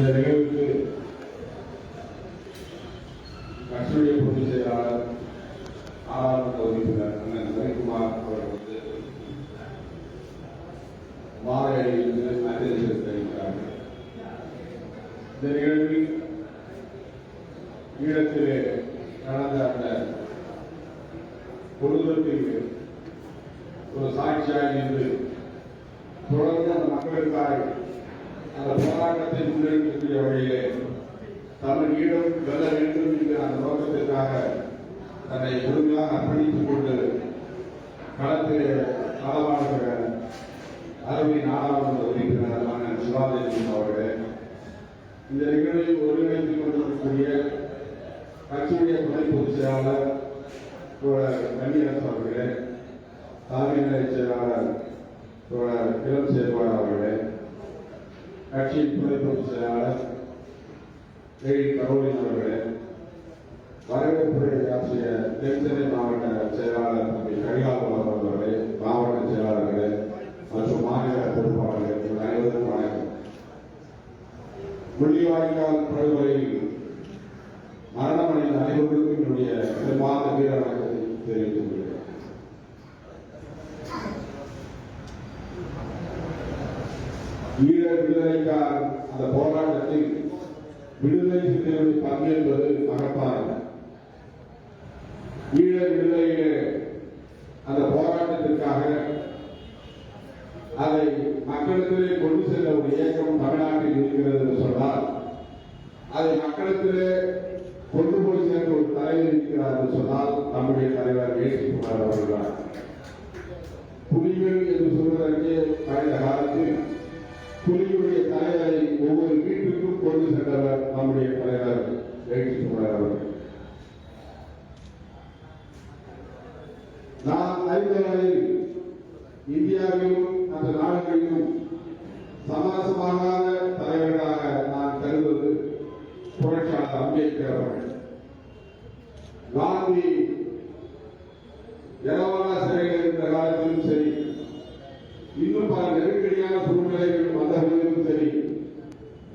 இந்த நிகழ்வுக்கு கட்சியுடைய பொதுச் செயலாளர் ஆர் உறுப்பினர் அண்ணன் ரவிக்குமார் அவர்கள் வந்து மாலை அணிவித்து அஞ்சலி செலுத்த இந்த நிகழ்வில் ஈழத்திலே நடந்த அந்த கொடூரத்திற்கு ஒரு சாட்சியாக நின்று தொடர்ந்து அந்த மக்களுக்காக அந்த போராட்டத்தை முன்னெடுக்கக்கூடிய வழியிலே தமிழ் ஈழம் வெல்ல வேண்டும் என்கிற அந்த நோக்கத்திற்காக தன்னை முழுமையாக அர்ப்பணித்துக் கொண்டு களத்திலே களமாடுகிற அருமை நாடாளுமன்ற உறுப்பினரான அண்ணன் சிவாஜி அவர்களே இந்த நிகழ்வில் ஒருங்கிணைத்துக் கொண்டிருக்கக்கூடிய கட்சியுடைய துணை பொதுச் செயலாளர் தோழர் கன்னியரசு அவர்களே தலைமை நிலைய செயலாளர் தோழர் இளம் சேர்வார் அவர்களே கட்சியின் துணை பொதுச் செயலாளர் ஏழி கரோலின் அவர்களே வரவேற்புரை ஆற்றிய தென்சென்னை மாவட்ட செயலாளர் தம்பி கரிகால் அவர்களே மாவட்ட செயலாளர்களே மற்றும் மாநில பொறுப்பாளர்கள் உங்கள் அனைவருக்கும் வணக்கம். முள்ளிவாய்க்கால் படுகொலையில் மரணமடைந்த அனைவருக்கும் என்னுடைய சிறப்பான வீர வணக்கத்தை தெரிவித்துக் கொள்கிறேன். ஈழ விடுதலைக்கான அந்த போராட்டத்தில் விடுதலை சிந்தனையில் பங்கேற்பது மகத்தானது ஈழ விடுதலையிலே அந்த போராட்டத்திற்காக அதை மக்களிடத்திலே கொண்டு செல்ல ஒரு இயக்கம் தமிழ்நாட்டில் இருக்கிறது என்று சொன்னால் அதை மக்களிடத்திலே இந்தியாவிலும் அந்த நாடுகளிலும் சமரசமாகாத தலைவர்களாக நான் கருதுவது புரட்சியாளர் அம்பேத்கர் அவர்கள். காந்தி ஜனவரா சிறையில் இருந்த காலத்திலும் சரி இன்னும் பல நெருக்கடியான சூழ்நிலைகள் வந்த போதிலும் சரி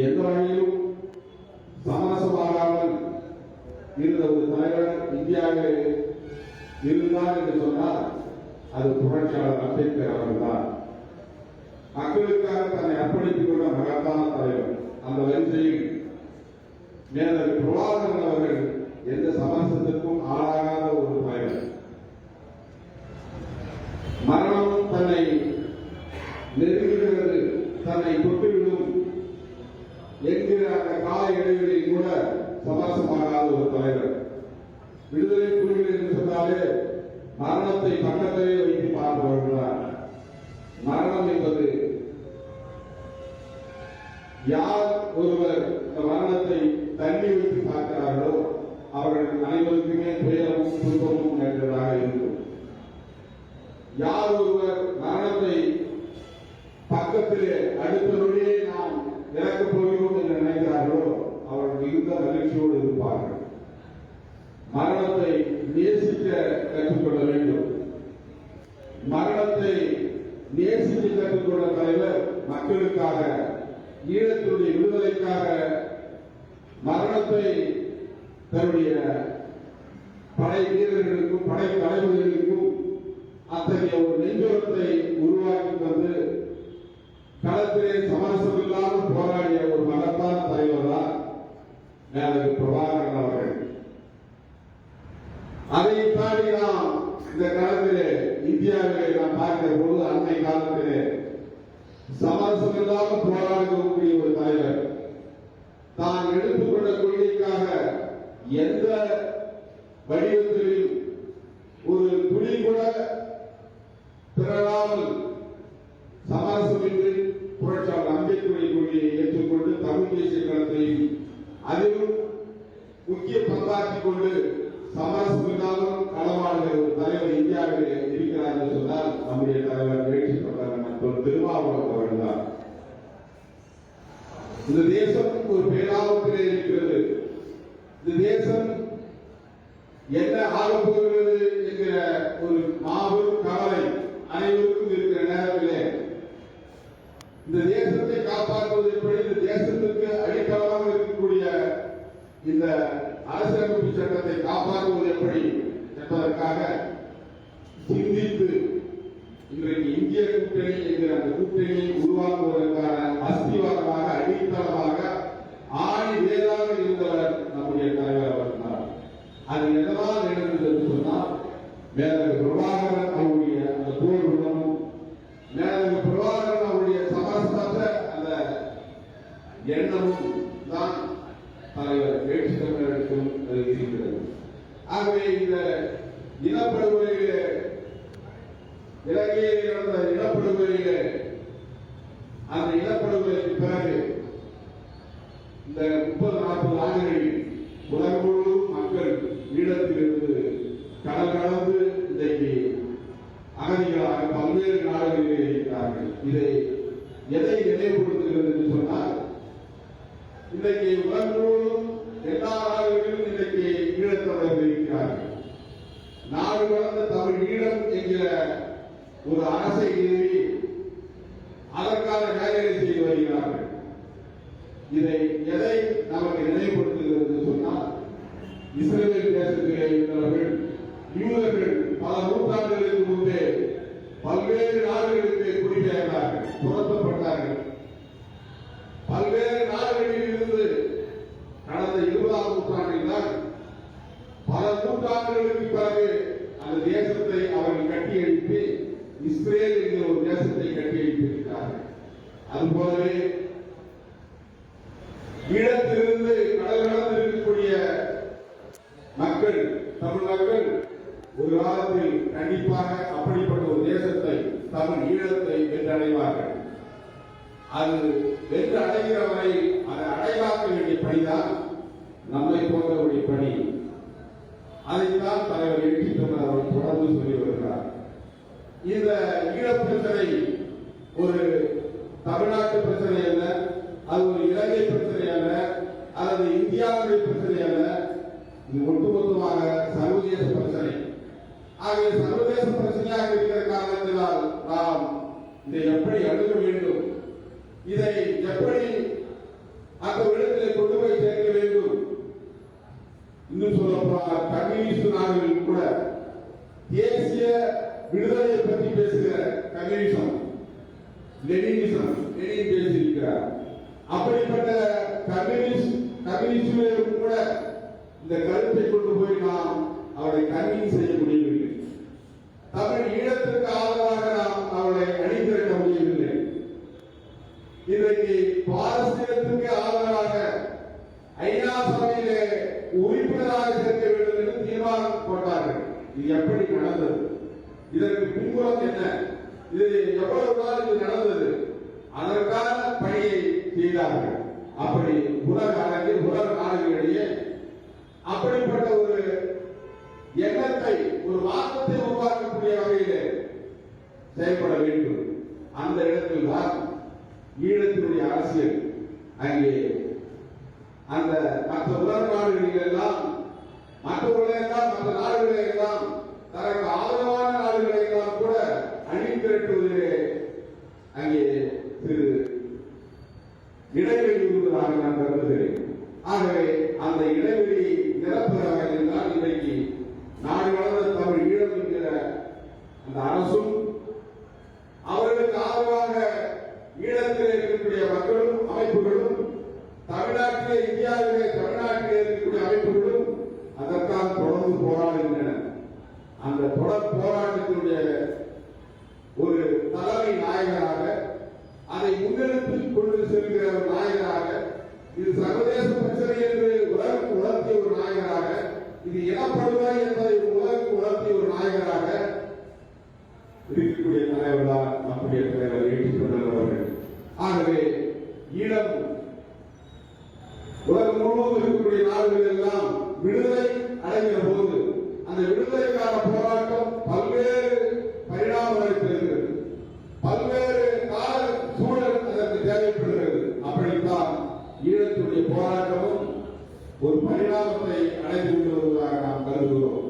எந்த வகையிலும் சமரசமாகாமல் இருந்த ஒரு தலைவர் இந்தியாவில் இருந்தார் என்று சொன்னால் அது புரட்சியாளர் அம்பேத்கர் அவர்கள்தான் மக்களுக்காக தன்னை அர்ப்பணித்துக் கொண்ட மகத்தான தலைவர் அந்த வரிசையில் மேலர் பிரபாகரன் அவர்கள் எந்த சமரசத்திற்கும் ஆளாகாத ஒரு தலைவர். மரணம் தன்னை நெருங்குகிறது தன்னை தொட்டுவிடும் என்கிற அந்த கால இடைவெளியில் கூட சமரசமாகாத ஒரு தலைவர். விடுதலை புலிகள் என்று சொன்னாலே மரணத்தை பக்கத்திலே வைத்து பார்ப்பவர்களார் மரணம் என்பது யார் ஒருவர் இந்த மரணத்தை தள்ளி வைத்து பார்க்கிறார்களோ அவர்கள் அனைவருக்குமே துயரமும் துன்பமும் நேர்ந்ததாக இருக்கும். யார் ஒருவர் மரணத்தை பக்கத்திலே அடுத்த நொடியே நாம் இறக்கப் போகிறோம் என்று நினைக்கிறார்களோ அவர்கள் மிகுந்த மகிழ்ச்சியோடு இருப்பார்கள். மரணத்தை நேசிக்க கற்றுக்கொள்ள வேண்டும். மரணத்தை நேசித்து கற்றுக்கொண்ட தலைவர் மக்களுக்காக ஈழத்தினுடைய விடுதலைக்காக மரணத்தை தன்னுடைய படை வீரர்களுக்கும் படை தலைவர்களுக்கும் அத்தகைய ஒரு நெஞ்சோரத்தை உருவாக்கி தந்து களத்திலே சமரசம் இல்லாமல் போராடிய ஒரு மகத்தான தலைவர் தான் மேலகு பிரபாகரன் அவர்கள் அதை தாண்டி நாம் இந்த காலத்திலே இந்தியாவிலே நாம் பார்க்கிற போது அண்மை காலத்திலே சமரசம் இல்லாமல் போராடக்கூடிய ஒரு தலைவர். தான் எடுத்துக்கொண்ட கொள்கைக்காக எந்த வடிவத்தில் ஒரு துளி கூட திரளாமல் சமரசமின்றி புரட்சியாளர் அம்பேத்கருடைய கொள்கையை ஏற்றுக்கொண்டு தமிழ் தேசிய களத்தையும் அதிலும் முக்கிய பங்காற்றிக் கொண்டு சமரசம் இல்லாமல் களவாடுகிற ஒரு தலைவர் இந்தியாவில் இருக்கிறார் என்று சொன்னால் திருமாவளவ கோவில் தான். இந்த தேசம் ஒரு பேராபத்திலே இருக்கிறது. இந்த தேசம் என்ன ஆகப் போகிறது என்கிற ஒரு மாபெரும் கவலை அனைவருக்கும் இருக்கிற நேரத்திலே. இந்த தேசத்தை காப்பாற்றுவது எப்படி? இந்த தேசத்திற்கு அடித்தளமாக இருக்கக்கூடிய இந்த அரசியலமைப்பு சட்டத்தை காப்பாற்றுவது எப்படி என்பதற்காக இந்திய கூட்டணி என்கிற அந்த கூட்டணியை உருவாக்குவதற்கான அஸ்திவாரமாக அடித்தளமாக ஆணி வேதாக இருந்தவர் நம்முடைய தலைவர் அவர்கள் அது எதனால் நடந்தது என்று சொன்னால் மேலக பிரபாகரன் அவருடைய அந்த போர் குணமும் மேலகு பிரபாகரன் அவருடைய சமரசமற்ற அந்த எண்ணமும் தான் தலைவர் வேட்சி தமிழருக்கும் அது இருக்கிறது ஆகவே இந்த இலங்கையில் நடந்த அந்த பிறகு இந்த முப்பது நாற்பது ஆண்டுகளில் உலகம் முழுவதும் மக்கள் கடல் கடந்து இன்றைக்கு அகதிகளாக பல்வேறு நாடுகளிலே இருக்கிறார்கள். இதை எதை நினைவுபடுத்துகிறது என்று சொன்னால் இன்றைக்கு உலகம் முழுவதும் எல்லா நாடுகளிலும் இன்றைக்கு ஈழத்தவர்கள் இருக்கிறார்கள் நாடு கடந்த தமிழ் ஈழம் என்கிற ஒரு அரசை நிறுவி அதற்கான வேலைகளை செய்து வருகிறார்கள். இதை எதை நமக்கு நினைவுபடுத்துகிறது என்று சொன்னால் இஸ்ரேல் தேசத்திலே இருந்தவர்கள் யூதர்கள் பல நூற்றாண்டுகளுக்கு முன்பே பல்வேறு நாடுகளுக்கு குடிபெயர்ந்தார்கள் துரத்தப்பட்டார்கள். பல்வேறு நாடுகளில் இருந்து கடந்த இருபதாம் நூற்றாண்டில் தான் பல நூற்றாண்டுகளுக்கு பிறகு அந்த தேசத்தை அவர்கள் கட்டி இஸ்ரேல் என்கிற ஒரு தேசத்தை கட்டி அது அதுபோலவே ஈழத்திலிருந்து கடல் கடந்து இருக்கக்கூடிய மக்கள் தமிழ் மக்கள் ஒரு காலத்தில் கண்டிப்பாக அப்படிப்பட்ட ஒரு தேசத்தை தமிழ் ஈழத்தை வென்றடைவார்கள். அது வென்று அடைகிற வரை அதை அடையாக்க வேண்டிய பணிதான் நம்மை போன்றவருடைய பணி. அதைத்தான் தலைவர் எட்டி தமிழ் அவர் தொடர்ந்து சொல்லி வருகிறார். இந்த ஈழ பிரச்சனை ஒரு தமிழ்நாட்டு பிரச்சனை அல்ல அது ஒரு இலங்கை பிரச்சனை அல்ல அல்லது இந்தியாவுடைய பிரச்சனை அல்ல. இது ஒட்டுமொத்தமாக சர்வதேச பிரச்சனை. ஆகவே சர்வதேச பிரச்சனையாக இருக்கிற காரணத்தினால் நாம் இதை எப்படி அணுக வேண்டும்? இதை எப்படி அந்த இடத்திலே கொண்டு போய் சேர்க்க வேண்டும்? இன்னும் சொல்ல போனால் கம்யூனிஸ்ட் நாடுகளில் கூட தேசிய விடுதலையை பற்றி பேசுகிற கம்யூனிசம் லெனினிசம் லெனின் பேசியிருக்கிறார். அப்படிப்பட்ட கம்யூனிஸ்ட் கம்யூனிஸ்டிலும் கூட இந்த கருத்தை கொண்டு போய் நாம் அவரை கன்வின் செய்ய முடியவில்லை. தமிழ் ஈழத்திற்கு ஆதரவாக நாம் அவளை அணிந்திருக்க முடியவில்லை. இன்றைக்கு பாரசீகத்திற்கு ஆதரவாக ஐநா சபையிலே உறுப்பினராக சேர்க்க வேண்டும் என்று தீர்மானம் போட்டார்கள். இது எப்படி நடந்தது? இதற்கு பின்புலம் என்ன? இது எவ்வளவு நாள் இது நடந்தது? அதற்கான பணியை செய்தார்கள். அப்படி உலக அளவில் உலக நாடுகளிடையே அப்படிப்பட்ட ஒரு எண்ணத்தை ஒரு வாக்கத்தை உருவாக்கக்கூடிய வகையிலே செயல்பட வேண்டும். அந்த இடத்தில் தான் ஈழத்தினுடைய அரசியல். அங்கே அந்த மற்ற உலக நாடுகளில் எல்லாம் மற்ற உலகெல்லாம் மற்ற நாடுகளை எல்லாம் தனக்கு ஆதரவான நாடுகளை எல்லாம் கூட அணி திரட்டுவதிலே அங்கே திரு இடைவெளி இருப்பதாக நான் கருதுகிறேன். ஆகவே அந்த இடைவெளி நிரப்புகிற இருந்தால் தான் இன்றைக்கு நாடு வளர்ந்த தமிழ் ஈழம் என்கிற அந்த அரசும் அவர்களுக்கு ஆதரவாக ஈழத்தில் இருக்கக்கூடிய மக்களும் அமைப்புகளும் தமிழ்நாட்டிலே இந்தியாவிலே தமிழ்நாட்டிலே இருக்கக்கூடிய அமைப்புகளும் அதற்காக தொடர்ந்து போராடுகின்றன அந்த தொடர் போராட்டத்தினுடைய ஒரு தலைமை நாயகராக அதை முன்னெடுத்து கொண்டு செல்கிற ஒரு நாயகராக இது சர்வதேச பிரச்சனை என்று உலகம் உணர்த்திய ஒரு நாயகராக இது இனப்படுகொலை என்பதை உலகம் உணர்த்திய ஒரு நாயகராக இருக்கக்கூடிய தலைவர் நம்முடைய தலைவர் ஏற்றி அவர்கள். ஆகவே ஈழம் உலகம் முழுவதும் இருக்கக்கூடிய நாடுகள் எல்லாம் விடுதலை அடைகிற போது அந்த விடுதலைக்கான போராட்டம் பல்வேறு பரிணாமங்களை பெறுகிறது பல்வேறு கால சூழல் அதற்கு தேவைப்படுகிறது. அப்படித்தான் ஈழத்துடைய போராட்டமும் ஒரு பரிணாமத்தை அடைந்து கொண்டு வருவதாக நாம் கருதுகிறோம்.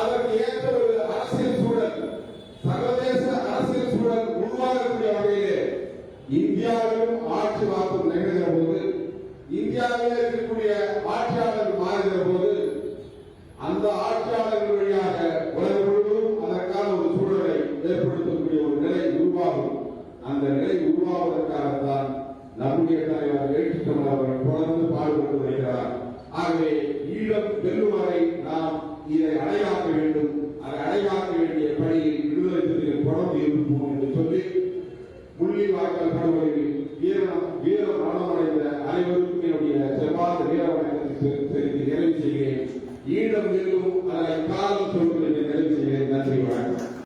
அதற்கு ஏற்ற ஒரு அரசியல் சூழல் சர்வதேச அரசியல் சூழல் உருவாகக்கூடிய வகையிலே இந்தியாவிலும் ஆட்சி மாற்றம் நிகழ்கிற போது இந்தியாவில் இருக்கக்கூடிய ஆட்சியாளர் மாறுகிற போது அந்த ஆட்சியாளர்கள் வழியாக உலகம் முழுவதும் அதற்கான ஒரு சூழலை ஏற்படுத்தக்கூடிய ஒரு நிலை உருவாகும். அந்த நிலை உருவாவதற்காகத்தான் நம்முடைய தலைவர் எழுச்சி தமிழ் அவர்கள். தொடர்ந்து பாடுபட்டு வருகிறார். ஆகவே ஈழம் வெல்லும் வரை நாம் இதை அடையாக்க வேண்டும். அதை அடையாக்க வேண்டிய பணியில் விடுதலை சிறுத்தைகள் தொடர்ந்து இருப்போம் என்று சொல்லி முள்ளிவாய்க்கால் படுகொலையில்